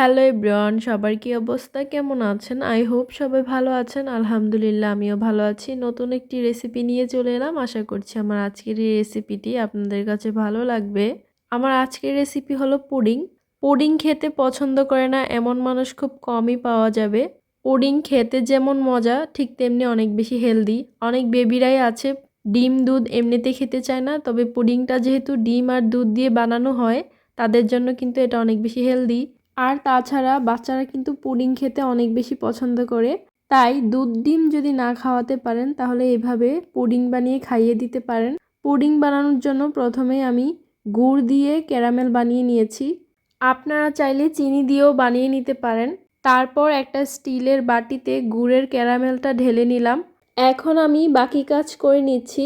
Hello everyone সবার কি অবস্থা? কেমন আছেন? আই হোপ সবাই ভালো আছেন। আলহামদুলিল্লাহ, আমিও ভালো আছি। নতুন একটি রেসিপি নিয়ে চলে এলাম। আশা করছি আমার আজকের এই রেসিপিটি আপনাদের কাছে ভালো লাগবে। আমার আজকের রেসিপি হলো পুডিং। পুডিং খেতে পছন্দ করে না, এমন মানুষ খুব কমই পাওয়া যাবে। পুডিং খেতে যেমন মজা, ঠিক তেমনি অনেক বেশি হেলদি অনেক বেবিরাই আছে, ডিম, দুধ এমনিতে খেতে চায় না, তবে পুডিংটা যেহেতু ডিম আর দুধ দিয়ে বানানো হয়, তাদের জন্য কিন্তু এটা অনেক বেশি হেলদি আর তাছাড়া বাচ্চারা কিন্তু পুডিং খেতে অনেক বেশি পছন্দ করে। তাই দুধ ডিম যদি না খাওয়াতে পারেন, তাহলে এভাবে পুডিং বানিয়ে খাইয়ে দিতে পারেন। পুডিং বানানোর জন্য প্রথমে আমি গুড় দিয়ে ক্যারামেল বানিয়ে নিয়েছি। আপনারা চাইলে চিনি দিয়েও বানিয়ে নিতে পারেন। তারপর একটা স্টিলের বাটিতে গুড়ের ক্যারামেলটা ঢেলে নিলাম। এখন আমি বাকি কাজ করে নিচ্ছি।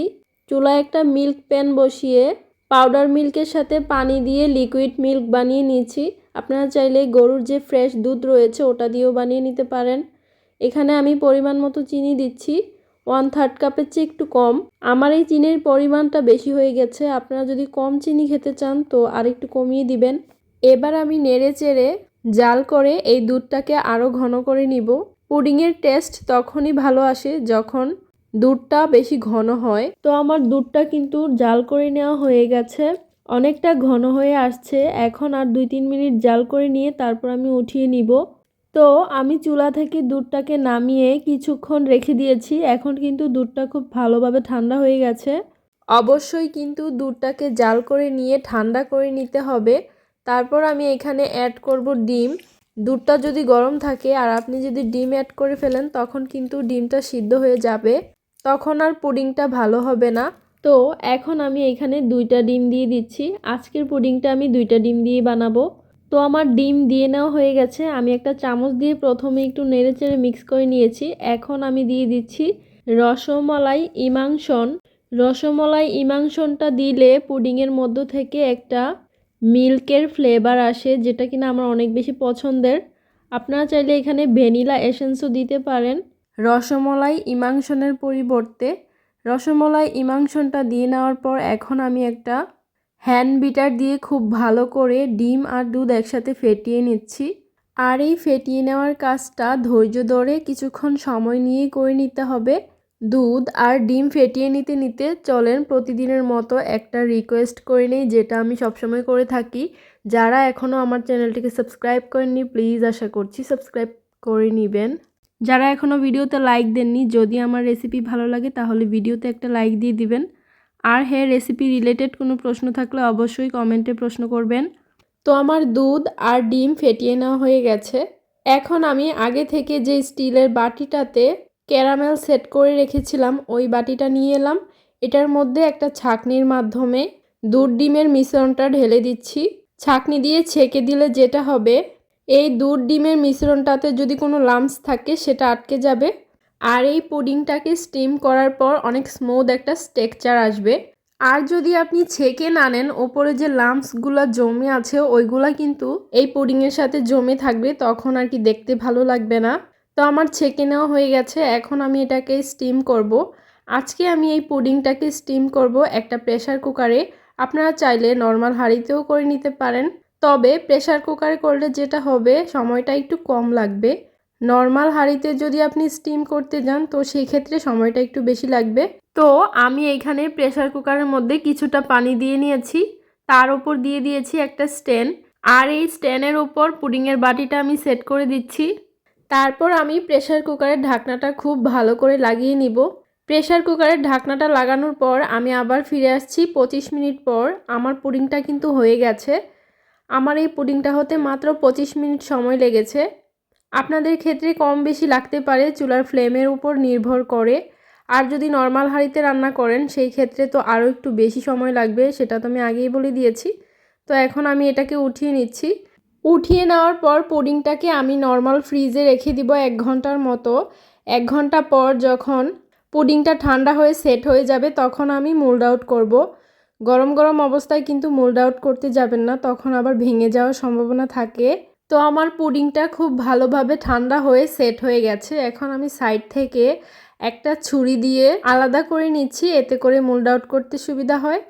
চুলায় একটা মিল্ক প্যান বসিয়ে পাউডার মিল্কের সাথে পানি দিয়ে লিকুইড মিল্ক বানিয়ে নিয়েছি। আপনারা চাইলে গরুর যে ফ্রেশ দুধ রয়েছে ওটা দিয়েও বানিয়ে নিতে পারেন। এখানে আমি পরিমাণ মতো চিনি দিচ্ছি। ওয়ান থার্ড কাপের চেয়ে একটু কম। আমার এই চিনির পরিমাণটা বেশি হয়ে গেছে। আপনারা যদি কম চিনি খেতে চান তো আর একটু কমিয়ে দিবেন। এবার আমি নেড়ে চেড়ে জাল করে এই দুধটাকে আরও ঘন করে নিব। পুডিংয়ের টেস্ট তখনই ভালো আসে যখন দুধটা বেশি ঘন হয়। তো আমার দুধটা কিন্তু জাল করে নেওয়া হয়ে গেছে। অনেকটা ঘন হয়ে আসছে, এখন আর দুই তিন মিনিট জাল করে নিয়ে তারপর আমি উঠিয়ে নিব। তো আমি চুলা থেকে দুধটাকে নামিয়ে কিছুক্ষণ রেখে দিয়েছি, এখন কিন্তু দুধটা খুব ভালোভাবে ঠান্ডা হয়ে গেছে। অবশ্যই কিন্তু দুধটাকে জাল করে নিয়ে ঠান্ডা করে নিতে হবে। তারপর আমি এখানে অ্যাড করব ডিম। দুধটা যদি গরম থাকে আর আপনি যদি ডিম অ্যাড করে ফেলেন, তখন কিন্তু ডিমটা সিদ্ধ হয়ে যাবে। তখন আর পুডিংটা ভালো হবে না। তো এখন আমি এখানে দুইটা ডিম দিয়ে দিচ্ছি। আজকের পুডিংটা আমি দুইটা ডিম দিয়ে বানাবো। তো আমার ডিম দিয়ে নেওয়া হয়ে গেছে। আমি একটা চামচ দিয়ে প্রথমে একটু নেড়ে চেড়ে মিক্স করে নিয়েছি। এখন আমি দিয়ে দিচ্ছি রসমলাই ইমাংসন রসমলাই ইমাংসনটা দিলে পুডিংয়ের মধ্য থেকে একটা মিল্কের ফ্লেভার আসে, যেটা কিনা আমার অনেক বেশি পছন্দের। আপনারা চাইলে এখানে ভ্যানিলা এসেন্সও দিতে পারেন। রসমলাই ইমাংসনের পরিবর্তে রসমলাই ইমাংশনটা দিয়ে নেওয়ার পর এখন আমি একটা হ্যান্ড বিটার দিয়ে খুব ভালো করে ডিম আর দুধ একসাথে ফেটিয়ে নিচ্ছি। আর এই ফেটিয়ে নেওয়ার কাজটা ধৈর্য ধরে কিছুক্ষণ সময় নিয়ে করে নিতে হবে। দুধ আর ডিম ফেটিয়ে নিতে নিতে চলেন প্রতিদিনের মতো একটা রিকোয়েস্ট করে নিই, যেটা আমি সবসময় করে থাকি। যারা এখনও আমার চ্যানেলটিকে সাবস্ক্রাইব করেননি প্লিজ আশা করছি সাবস্ক্রাইব করে নেবেন। যারা এখনও ভিডিওতে লাইক দেননি, যদি আমার রেসিপি ভালো লাগে তাহলে ভিডিওতে একটা লাইক দিয়ে দিবেন। আর হ্যাঁ রেসিপি রিলেটেড কোনো প্রশ্ন থাকলে অবশ্যই কমেন্টে প্রশ্ন করবেন। তো আমার দুধ আর ডিম ফেটিয়ে নেওয়া হয়ে গেছে। এখন আমি আগে থেকে যে স্টিলের বাটিটাতে ক্যারামেল সেট করে রেখেছিলাম, ওই বাটিটা নিয়ে এলাম। এটার মধ্যে একটা ছাকনির মাধ্যমে দুধ ডিমের মিশ্রণটা ঢেলে দিচ্ছি। ছাকনি দিয়ে ছেঁকে দিলে যেটা হবে এই দুধ ডিমের মিশ্রণটাতে যদি কোনো লামস থাকে, সেটা আটকে যাবে। আর এই পুডিংটাকে স্টিম করার পর অনেক স্মুথ একটা স্টেকচার আসবে। আর যদি আপনি ছেঁকে না নেন, ওপরে যে লাম্পসগুলো জমে আছে, ওইগুলা কিন্তু এই পুডিংয়ের সাথে জমে থাকবে, তখন আর কি দেখতে ভালো লাগবে না। তো আমার ছেঁকে নেওয়া হয়ে গেছে, এখন আমি এটাকে স্টিম করব। আজকে আমি এই পুডিংটাকে স্টিম করব একটা প্রেশার কুকারে। আপনারা চাইলে নর্মাল হাঁড়িতেও করে নিতে পারেন। তবে প্রেশার কুকারে করলে যেটা হবে, সময়টা একটু কম লাগবে। নর্মাল হাঁড়িতে যদি আপনি স্টিম করতে যান, তো সেই ক্ষেত্রে সময়টা একটু বেশি লাগবে। তো আমি এখানে প্রেশার কুকারের মধ্যে কিছুটা পানি দিয়ে নিয়েছি। তার উপর দিয়ে দিয়েছি একটা স্ট্যান্ড আর এই স্ট্যান্ডের উপর পুডিংয়ের বাটিটা আমি সেট করে দিচ্ছি। তারপর আমি প্রেশার কুকারের ঢাকনাটা খুব ভালো করে লাগিয়ে নিব। প্রেশার কুকারের ঢাকনাটা লাগানোর পর আমি আবার ফিরে আসছি পঁচিশ মিনিট পর। আমার পুডিংটা কিন্তু হয়ে গেছে। আমার এই পুডিংটা হতে মাত্র পঁচিশ মিনিট সময় লেগেছে। আপনাদের ক্ষেত্রে কম বেশি লাগতে পারে চুলার ফ্লেমের উপর নির্ভর করে। আর যদি নর্মাল হাঁড়িতে রান্না করেন, সেই ক্ষেত্রে তো আরও একটু বেশি সময় লাগবে, সেটা তো আমি আগেই বলে দিয়েছি। তো এখন আমি এটাকে উঠিয়ে নিচ্ছি। উঠিয়ে নেওয়ার পর পুডিংটাকে আমি নর্মাল ফ্রিজে রেখে দিব এক ঘণ্টার মতো। এক ঘণ্টা পর যখন পুডিংটা ঠান্ডা হয়ে সেট হয়ে যাবে, তখন আমি মোল্ড আউট করব। গরম গরম অবস্থায় কিন্তু মোল্ড আউট করতে যাবেন না, তখন আবার ভেঙে যাওয়ার সম্ভাবনা থাকে। তো আমার পুডিংটা খুব ভালোভাবে ঠান্ডা হয়ে সেট হয়ে গেছে। এখন আমি সাইড থেকে একটা ছুরি দিয়ে আলাদা করে নিচ্ছি, এতে করে মোল্ড আউট করতে সুবিধা হয়।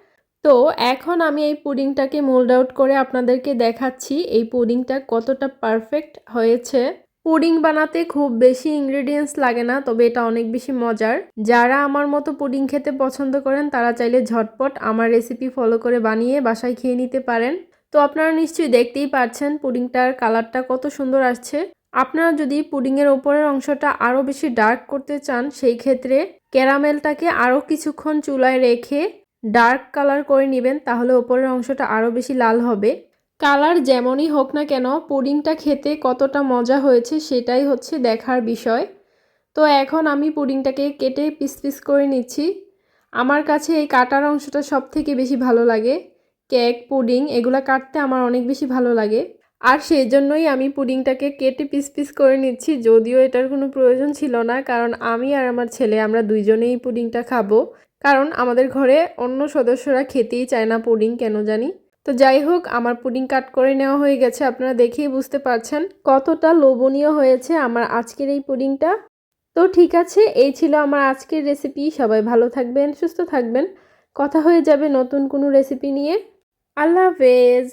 তো এখন আমি এই পুডিংটাকে মোল্ড আউট করে আপনাদেরকে দেখাচ্ছি, এই পুডিংটা কতটা পারফেক্ট হয়েছে। পুডিং বানাতে খুব বেশি ইনগ্রেডিয়েন্টস লাগে না, তবে এটা অনেক বেশি মজার। যারা আমার মতো পুডিং খেতে পছন্দ করেন, তারা চাইলে ঝটপট আমার রেসিপি ফলো করে বানিয়ে বাসায় খেয়ে নিতে পারেন। তো আপনারা নিশ্চয়ই দেখতেই পাচ্ছেন পুডিংটার কালারটা কত সুন্দর আসছে। আপনারা যদি পুডিংয়ের ওপরের অংশটা আরও বেশি ডার্ক করতে চান, সেই ক্ষেত্রে ক্যারামেলটাকে আরও কিছুক্ষণ চুলায় রেখে ডার্ক কালার করে নেবেন, তাহলে ওপরের অংশটা আরও বেশি লাল হবে। কালার যেমনই হোক না কেন, পুডিংটা খেতে কতটা মজা হয়েছে সেটাই হচ্ছে দেখার বিষয়। তো এখন আমি পুডিংটাকে কেটে পিস পিস করে নিচ্ছি। আমার কাছে এই কাটার অংশটা সব থেকে বেশি ভালো লাগে। কেক, পুডিং এগুলো কাটতে আমার অনেক বেশি ভালো লাগে। আর সেই জন্যই আমি পুডিংটাকে কেটে পিস পিস করে নিচ্ছি। যদিও এটার কোনো প্রয়োজন ছিল না, কারণ আমি আর আমার ছেলে আমরা দুইজনেই পুডিংটা খাব। কারণ আমাদের ঘরে অন্য সদস্যরা খেতেই চায় না পুডিং, কেন জানি? তো যাই হোক, আমার পুডিং কাট করে নেওয়া হয়ে গেছে। আপনারা দেখেই বুঝতে পারছেন কতটা লোভনীয় হয়েছে আমার আজকের এই পুডিংটা। তো ঠিক আছে, এই ছিল আমার আজকের রেসিপি। সবাই ভালো থাকবেন, সুস্থ থাকবেন। কথা হয়ে যাবে নতুন কোনো রেসিপি নিয়ে। আল্লাহ হাফেজ।